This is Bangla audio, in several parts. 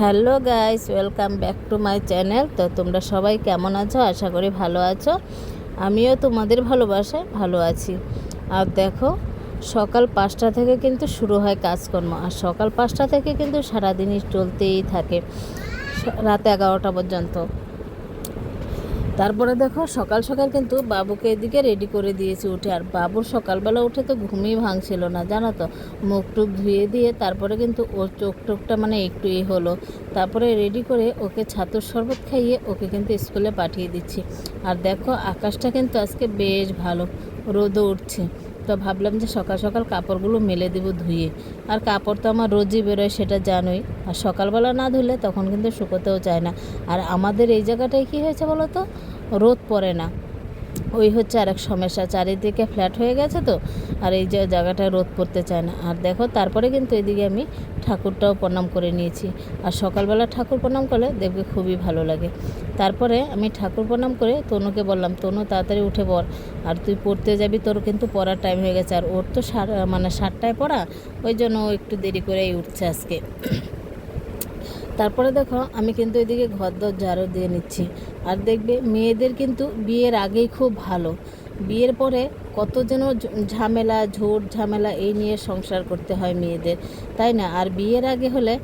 Hello guys, welcome back to my channel. তো তোমরা সবাই কেমন আছো? আশা করি ভালো আছো। আমিও তোমাদের ভালোবাসায় ভালো আছি। আর দেখো, সকাল পাঁচটা থেকে কিন্তু শুরু হয় কাজকর্ম। আর সকাল পাঁচটা থেকে কিন্তু সারাদিনই চলতেই থাকে রাত এগারোটা পর্যন্ত। তারপরে দেখো সকাল সকাল কিন্তু বাবুকে এদিকে রেডি করে দিয়েছি উঠে। আর বাবুর সকালবেলা উঠে তো ঘুমই ভাঙছিল না, জানো তো? মুখ টুক ধুয়ে দিয়ে তারপরে কিন্তু ওর চোখ টোকটা মানে একটু এ হলো। তারপরে রেডি করে ওকে ছাতুর শরবত খাইয়ে ওকে কিন্তু স্কুলে পাঠিয়ে দিচ্ছি। আর দেখো আকাশটা কিন্তু আজকে বেশ ভালো, রোদও উঠছে। তো ভাবলাম যে সকাল সকাল কাপড়গুলো মেলে দেবো ধুয়ে। আর কাপড় তো আমার রোজই বেরোয়, সেটা জানোই। আর সকালবেলা না ধুলে তখন কিন্তু শুকোতেও চায় না। আর আমাদের এই জায়গাটায় কী হয়েছে বলো তো? রোদ পড়ে না। ওই হচ্ছে আরেক সমস্যা। চারিদিকে ফ্ল্যাট হয়ে গেছে তো, আর এই যে জায়গাটায় রোদ পড়তে চায় না। আর দেখো, তারপরে কিন্তু এদিকে আমি ঠাকুরটাও প্রণাম করে নিয়েছি। আর সকালবেলা ঠাকুর প্রণাম করলে দেখবে খুবই ভালো লাগে। তারপরে আমি ঠাকুর প্রণাম করে তনুকে বললাম, তনু, তাড়াতাড়ি উঠে পড়। আর তুই পড়তে যাবি, তোর কিন্তু পড়ার টাইম হয়ে গেছে। আর ওর তো সার মানে সাতটায় পড়া, ওই জন্য ও একটু দেরি করেই উঠছে আজকে। তারপরে দেখো, আমি কিন্তু এদিকে ঘর দর ঝাড়ু দিয়ে নিচ্ছি। আর দেখবে, মেয়েদের কিন্তু বিয়ের আগেই খুব ভালো। বিয়ের পরে কত যেন ঝামেলা ঝোট ঝামেলা এই নিয়ে সংসার করতে হয় মেয়েদের, তাই না? আর বিয়ের আগে হলে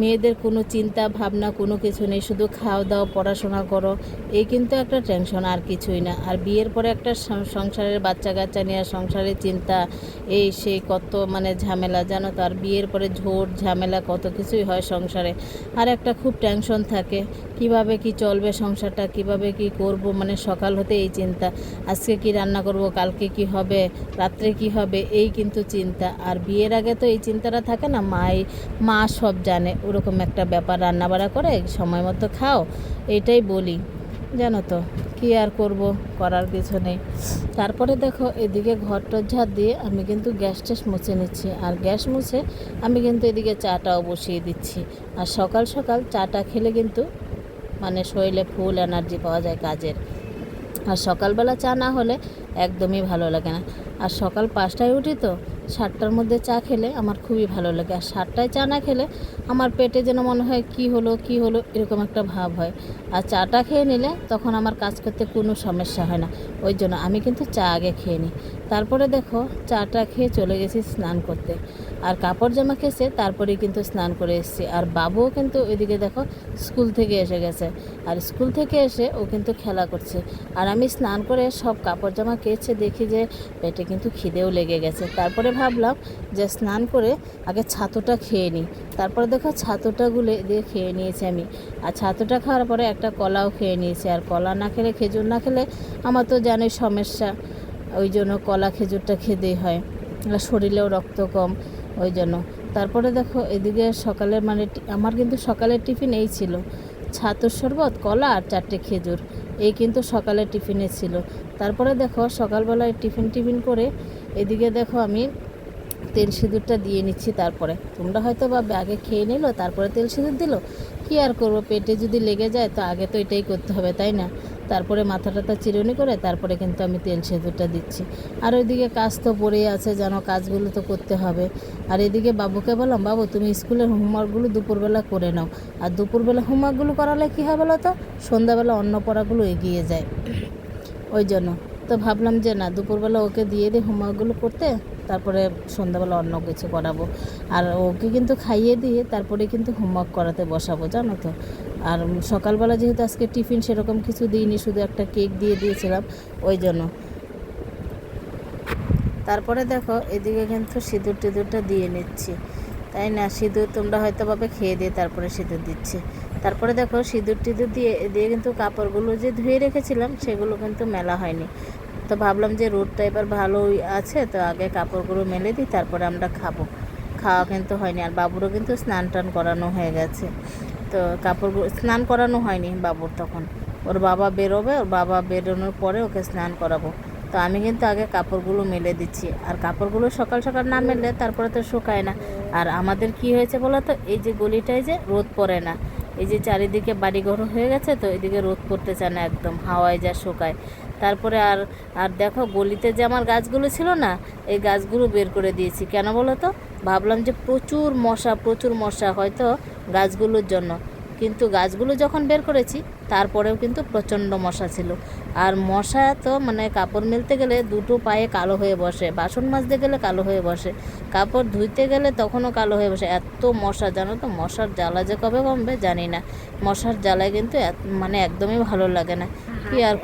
মেয়েদের কোনো চিন্তা, ভাবনা কোনো কিছু নেই, শুধু খাওয়া দাওয়া, পড়াশোনা করো। এই কিন্তু একটা টেনশন আর কিছুই না। আর বিয়ের পরে একটা সংসারের বাচ্চা কাচ্চা নিয়ে, সংসারের চিন্তা, এই সেই কত মানে ঝামেলা, জানো তো? আর বিয়ের পরে ঝোট ঝামেলা, কত কিছুই হয় সংসারে। আর একটা খুব টেনশন থাকে, কীভাবে কি চলবে সংসারটা, কীভাবে কি করব মানে সকাল হতে এই চিন্তা। আজকে কি রান্না করব, কালকে কি হবে, রাত্রে কি হবে, এই কিন্তু চিন্তা। আর বিয়ের আগে তো এই চিন্তাটা থাকে না, মাই, মা সব জানে। ওরকম একটা ব্যাপার রান্না বাড়া করে, সময় মতো খাও, এটাই বলি। জানো তো, কি আর করব করার কিছু নেই। তারপরে দেখো, এদিকে ঘরটার ঝাড় দিয়ে আমি কিন্তু গ্যাস ট্যাস মুছে নিচ্ছি। আর গ্যাস মুছে আমি কিন্তু এদিকে চাটাও বসিয়ে দিচ্ছি। আর সকাল সকাল চাটা খেলে কিন্তু মানে শরীরে ফুল এনার্জি পাওয়া যায় কাজের। আর সকালবেলা চা না হলে একদমই ভালো লাগে না। আর সকাল পাঁচটায় উঠি তো সাতটার মধ্যে চা খেলে আমার খুবই ভালো লাগে। আর সারটায় চা না খেলে আমার পেটে যেন মনে হয় কি হলো কি হলো, এরকম একটা ভাব হয়। আর চাটা খেয়ে নিলে তখন আমার কাজ করতে কোনো সমস্যা হয় না। ওই জন্য আমি কিন্তু চা আগে খেয়ে নিই। তারপরে দেখো চাটা খেয়ে চলে গেছি স্নান করতে। আর কাপড় জামা খেয়েছে তারপরেই কিন্তু স্নান করে এসেছি। আর বাবুও কিন্তু ওইদিকে দেখো স্কুল থেকে এসে গেছে। আর স্কুল থেকে এসে ও কিন্তু খেলা করছে। আর আমি স্নান করে সব কাপড় জামা কেচে দেখি যে পেটে কিন্তু খিদেও লেগে গেছে। তারপরে ভাবলাম যে স্নান করে আগে ছাতুটা খেয়ে নিই। তারপরে দেখো ছাতুটা গুলে দিয়ে খেয়ে নিয়েছি আমি। আর ছাতুটা খাওয়ার পরে একটা কলাও খেয়ে নিয়েছি। আর কলা না খেলে, খেজুর না খেলে আমার তো জানোই সমস্যা। ওই জন্য কলা, খেজুরটা খেতেই হয়। শরীরেও রক্ত কম, ওই জন্য। তারপরে দেখো, এদিকে সকালে মানে আমার কিন্তু সকালের টিফিন এই ছিল। ছাতুর শরবত, কলা আর চারটে খেজুর। এই কিন্তু সকালের টিফিনে ছিল। তারপরে দেখো, সকালবেলায় টিফিন টিফিন করে এদিকে দেখো আমি তেল সিঁদুরটা দিয়ে নিচ্ছি তারপরে। তোমরা হয়তো বা আগে খেয়ে নিলো, তারপরে তেল সিঁদুর দিলো। কি আর করব? পেটে যদি লেগে যায় তো আগে তো এটাই করতে হবে, তাই না? তারপরে মাথাটা তো চিরুনি করে তারপরে কিন্তু আমি তেল সেতুটা দিচ্ছি। আর ওইদিকে কাজ তো পড়েই আছে যেন কাজগুলো তো করতে হবে। আর এদিকে বাবুকে বললাম, বাবু, তুমি স্কুলের হোমওয়ার্কগুলো দুপুরবেলা করে নাও। আর দুপুরবেলা হোমওয়ার্কগুলো করালে কী হয় বলো তো? সন্ধ্যাবেলা অন্য পড়াগুলো এগিয়ে যায়। ওই জন্য। তো ভাবলাম যে না, দুপুরবেলা ওকে দিয়ে দিই হোমওয়ার্কগুলো করতে। তারপরে সন্ধ্যাবেলা অন্য কিছু করাবো। আর ওকে কিন্তু খাইয়ে দিয়ে তারপরে কিন্তু হোমওয়ার্ক করাতে বসাবো, জানো তো। আর সকালবেলা যেহেতু আজকে টিফিন সেরকম কিছু দিইনি, শুধু একটা কেক দিয়ে দিয়েছিলাম, ওই জন্য। তারপরে দেখো, এদিকে কিন্তু সিঁদুর টিঁদুরটা দিয়ে নিচ্ছি। তাই না? সিঁদুর তোমরা হয়তো পাবে খেয়ে দিয়ে তারপরে সিঁদুর দিচ্ছি। তারপরে দেখো, সিঁদুর টিঁদুর দিয়ে দিয়ে কিন্তু কাপড়গুলো যে ধুয়ে রেখেছিলাম, সেগুলো কিন্তু মেলা হয়নি। তো ভাবলাম যে রোদটা এবার ভালোই আছে, তো আগে কাপড়গুলো মেলে দিই, তারপরে আমরা খাব। খাওয়া কিন্তু হয়নি, আর বাবুরও কিন্তু স্নান টান করানো হয়ে গেছে। তো কাপড়গুলো, স্নান করানো হয়নি বাবুর তখন। ওর বাবা বেরোবে, ওর বাবা বেরোনোর পরে ওকে স্নান করাবো। তো আমি কিন্তু আগে কাপড়গুলো মেলে দিচ্ছি। আর কাপড়গুলো সকাল সকাল না মেললে তারপরে তো শুকায় না। আর আমাদের কি হয়েছে বলো তো, এই যে গলিটায় যে রোদ পড়ে না, এই যে চারিদিকে বাড়িঘর হয়ে গেছে, তো এদিকে রোদ পড়তে চায় না একদম, হাওয়ায় যা শুকায়। তারপরে আর আর দেখো গলিতে যে আমার গাছগুলো ছিল না, এই গাছগুলো বের করে দিয়েছি। কেন বলো তো? ভাবলাম যে প্রচুর মশা প্রচুর মশা হয়তো গাছগুলোর জন্য। কিন্তু গাছগুলো যখন বের করেছি, তারপরেও কিন্তু প্রচণ্ড মশা ছিল। আর মশা তো মানে কাপড় মেলতে গেলে দুটো পায়ে কালো হয়ে বসে, বাসন মাজতে গেলে কালো হয়ে বসে, কাপড় ধুইতে গেলে তখনও কালো হয়ে বসে। এত মশা, জানো তো? মশার জ্বালা যে কবে কমবে জানি না। মশার জ্বালায় কিন্তু মানে একদমই ভালো লাগে না। কি আর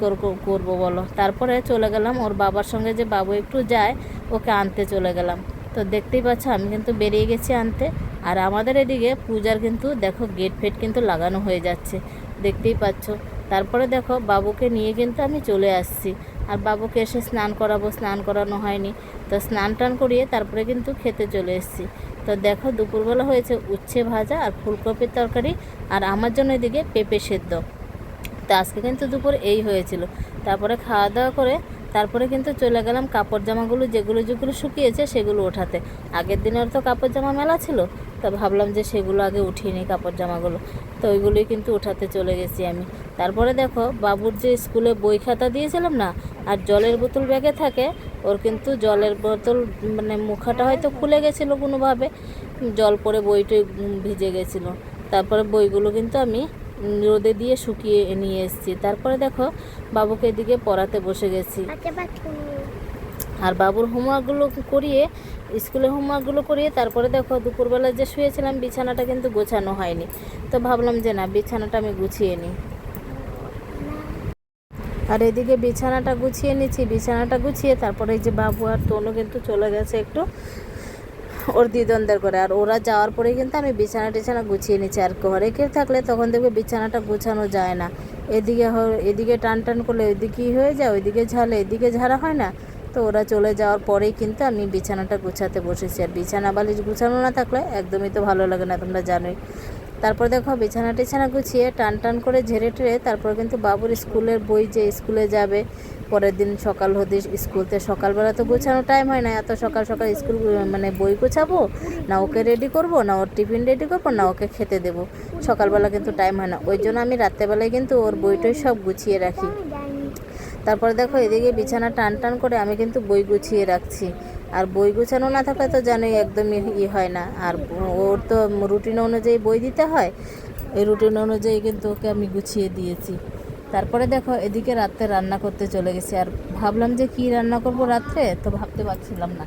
করব বলো? তারপরে চলে গেলাম, ওর বাবার সঙ্গে যে বাবু একটু যায়, ওকে আনতে চলে গেলাম। তো দেখতেই পাচ্ছ, আমি কিন্তু বেরিয়ে গেছি আনতে। আর আমাদের এদিকে পূজার কিন্তু দেখো গেট ফেট কিন্তু লাগানো হয়ে যাচ্ছে। দেখতেই পাচ্ছ। তারপরে দেখো বাবুকে নিয়ে কিন্তু আমি চলে আসছি। আর বাবুকে এসে স্নান করাবো, স্নান করানো হয়নি। তো স্নান টান করিয়ে তারপরে কিন্তু খেতে চলে এসেছি। তো দেখো দুপুরবেলা হয়েছে উচ্ছে ভাজা আর ফুলকপির তরকারি। আর আমার জন্য এদিকে পেঁপে সেদ্ধ। তো আজকে কিন্তু দুপুর এই হয়েছিল। তারপরে খাওয়া দাওয়া করে তারপরে কিন্তু চলে গেলাম কাপড় জামাগুলো যেগুলো যেগুলো শুকিয়েছে সেগুলো ওঠাতে। আগের দিনের তো কাপড় জামা মেলা ছিল, তা ভাবলাম যে সেগুলো আগে উঠিয়ে নিই কাপড় জামাগুলো। তো ওইগুলোই কিন্তু উঠাতে চলে গেছি আমি। তারপরে দেখো বাবুর যে স্কুলে বই খাতা দিয়েছিলাম না, আর জলের বোতল ব্যাগে থাকে, ওর কিন্তু জলের বোতল মানে মুখাটা হয়তো খুলে গেছিল কোনোভাবে, জল পড়ে বইটই ভিজে গেছিল। তারপরে বইগুলো কিন্তু আমি রোদে দিয়ে শুকিয়ে নিয়ে এসেছি। তারপরে দেখো, বাবুকে এদিকে পড়াতে বসে গেছি। আর বাবুর হোমওয়ার্কগুলো করিয়ে স্কুলে হোমওয়ার্কগুলো করিয়ে তারপরে দেখো দুপুরবেলা যে শুয়েছিলাম, বিছানাটা কিন্তু গোছানো হয়নি। তো ভাবলাম যে না, বিছানাটা আমি গুছিয়ে নিই। আর এদিকে বিছানাটা গুছিয়ে নিচ্ছি। বিছানাটা গুছিয়ে তারপরে এই যে বাবু আর তনু কিন্তু চলে গেছে একটু। ওর দিদনদের করে। আর ওরা যাওয়ার পরে কিন্তু আমি বিছানা টিছানা গুছিয়ে নিচ্ছি। আর ঘরে কেউ থাকলে তখন দেখবে বিছানাটা গোছানো যায় না। এদিকে এদিকে টান টান করলে ওইদিকেই হয়ে যায়, ওইদিকে ঝালে, এদিকে ঝাড়া হয় না। তো ওরা চলে যাওয়ার পরেই কিন্তু আমি বিছানাটা গুছাতে বসেছি। আর বিছানা বালিশ গুছানো না থাকলে একদমই তো ভালো লাগে না, তোমরা জানোই। তারপর দেখো বিছানা টিছানা গুছিয়ে টান টান করে ঝেড়ে টেরে তারপর কিন্তু বাবুর স্কুলের বই যে স্কুলে যাবে পরের দিন সকাল হতে স্কুলতে সকালবেলা তো গোছানো টাইম হয় না। এত সকাল সকাল স্কুল মানে বই গোছাবো, না ওকে রেডি করব, না ওর টিফিন রেডি করব, না ওকে খেতে দেবো। সকালবেলা কিন্তু টাইম হয় না। ওই জন্য আমি রাত্রেবেলায় কিন্তু ওর বইটই সব গুছিয়ে রাখি। তারপরে দেখো এদিকে বিছানা টান টান করে আমি কিন্তু বই গুছিয়ে রাখছি। আর বই গুছানো না থাকলে তো জানোই একদমই ই হয় না। আর ওর তো রুটিন অনুযায়ী বই দিতে হয়। এই রুটিন অনুযায়ী কিন্তু ওকে আমি গুছিয়ে দিয়েছি। তারপরে দেখো এদিকে রাত্রে রান্না করতে চলে গেছি। আর ভাবলাম যে কি রান্না করব রাত্রে? তো ভাবতে পারছিলাম না।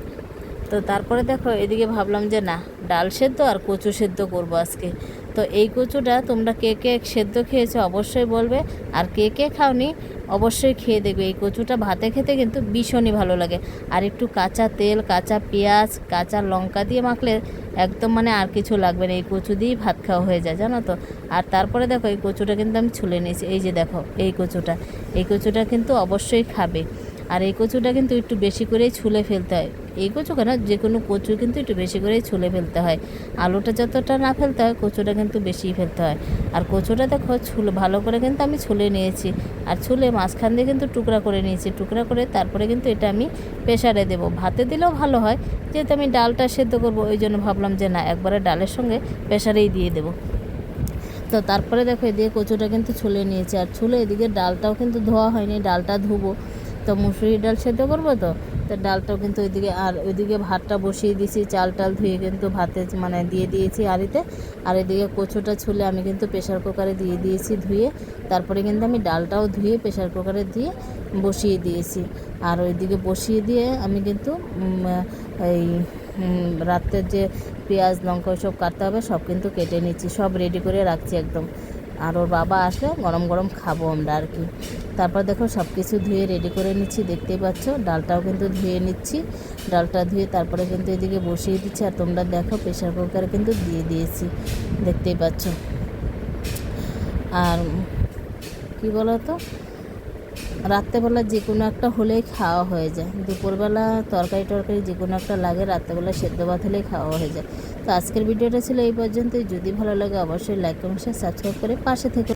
তো তারপরে দেখো এদিকে ভাবলাম যে না, ডাল সেদ্ধ আর কচু সেদ্ধ করব আজকে। তো এই কচুটা তোমরা কে কে সেদ্ধ খেয়েছো অবশ্যই বলবে। আর কে কে খাওনি অবশ্যই খেয়ে দেখবে। এই কচুটা ভাতে খেতে কিন্তু ভীষণই ভালো লাগে। আর একটু কাঁচা তেল, কাঁচা পেঁয়াজ, কাঁচা লঙ্কা দিয়ে মাখলে একদম মানে আর কিছু লাগবে না। এই কচু দিয়েই ভাত খাওয়া হয়ে যায়, জানো তো? আর তারপরে দেখো এই কচুটা কিন্তু আমি ছুলে নিয়েছি। এই যে দেখো, এই কচুটা। এই কচুটা কিন্তু অবশ্যই খাবে। আর এই কচুটা কিন্তু একটু বেশি করেই ছুলে ফেলতে হয়। এই কচু কেন যে কোনো কচু কিন্তু একটু বেশি করেই ছুলে ফেলতে হয়। আলুটা যতটা না ফেলতে হয়, কচুটা কিন্তু বেশিই ফেলতে হয়। আর কচুটা দেখো, ছুলে ভালো করে কিন্তু আমি ছুলে নিয়েছি। আর ছুলে মাঝখান দিয়ে কিন্তু টুকরা করে নিয়েছি। টুকরা করে তারপরে কিন্তু এটা আমি প্রেশারে দেবো। ভাতে দিলেও ভালো হয়, যেহেতু আমি ডালটা সেদ্ধ করব, ওই জন্য ভাবলাম যে না, একবারে ডালের সঙ্গে প্রেশারেই দিয়ে দেবো। তো তারপরে দেখো, এদিকে কচুটা কিন্তু ছুলে নিয়েছি। আর ছুলে এদিকে ডালটাও কিন্তু ধোয়া হয়নি, ডালটা ধুবো। তো মুসুরি ডাল সেদ্ধ করব তো? তো ডালটাও কিন্তু ওইদিকে, আর ওইদিকে ভাতটা বসিয়ে দিয়েছি, চাল টাল ধুয়ে কিন্তু ভাতে মানে দিয়ে দিয়েছি আড়িতে। আর এদিকে কচুটা ছুলে আমি কিন্তু প্রেশার কুকারে দিয়ে দিয়েছি ধুয়ে। তারপরে কিন্তু আমি ডালটাও ধুয়ে প্রেশার কুকারে দিয়ে বসিয়ে দিয়েছি। আর ওইদিকে বসিয়ে দিয়ে আমি কিন্তু এই রাত্রের যে পেঁয়াজ, লঙ্কা সব কাটতে হবে, সব কিন্তু কেটে নিচ্ছি, সব রেডি করে রাখছি একদম। আর ওর বাবা আসলে গরম গরম খাব আমরা আর কি। তারপর দেখো সব কিছু ধুয়ে রেডি করে নিচ্ছি, দেখতেই পাচ্ছ। ডালটাও কিন্তু ধুয়ে নিচ্ছি। ডালটা ধুয়ে তারপরে কিন্তু এদিকে বসিয়ে দিচ্ছি। আর তোমরা দেখো প্রেশার কুকার কিন্তু দিয়ে দিয়েছি, দেখতেই পাচ্ছ। আর কি বলো তো রাত্রেবেলা যে কোনো একটা হলেই খাওয়া হয়ে যায়। দুপুরবেলা তরকারি টরকারি যে কোনো একটা লাগে, রাত্রেবেলা সেদ্ধ ভাত হলেই খাওয়া হয়ে যায়। তো আজকের ভিডিওটা ছিল এই পর্যন্তই। যদি ভালো লাগে অবশ্যই লাইক কমেন্ট সাবস্ক্রাইব করে পাশে থেকে